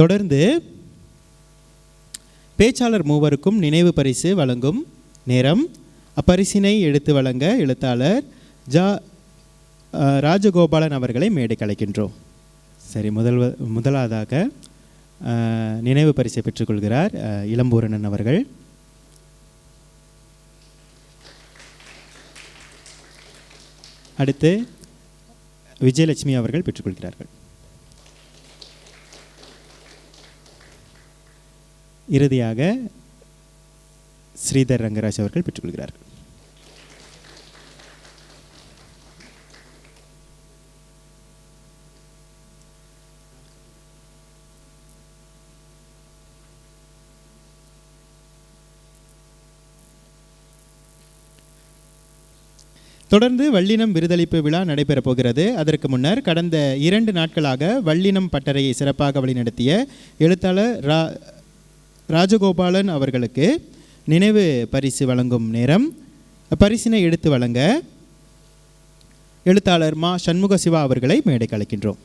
தொடர்ந்து பேச்சாளர் மூவருக்கும் நினைவு பரிசு வழங்கும் நேரம். அப்பரிசினை எடுத்து வழங்க எழுத்தாளர் ஜா ராஜகோபாலன் அவர்களை மேடை கலைக்கின்றோம் சரி முதல் முதலாவதாக நினைவு பரிசை பெற்றுக்கொள்கிறார் இளம்பூரணன் அவர்கள். அடுத்து விஜயலட்சுமி அவர்கள் பெற்றுக்கொள்கிறார்கள். இறுதியாக ஸ்ரீதர் ரங்கராஜ் அவர்கள் பெற்றுக்கொள்கிறார். தொடர்ந்து வள்ளினம் விருதளிப்பு விழா நடைபெறப் போகிறது. அதற்கு முன்னர் கடந்த இரண்டு நாட்களாக வள்ளினம் பட்டறையை சிறப்பாக வழிநடத்திய எழுத்தாளர் ரா ராஜகோபாலன் அவர்களுக்கு நினைவு பரிசு வழங்கும் நேரம். பரிசினை எடுத்து வழங்க எழுத்தாளர் மா சண்முக சிவா அவர்களை மேடை அழைக்கின்றோம்.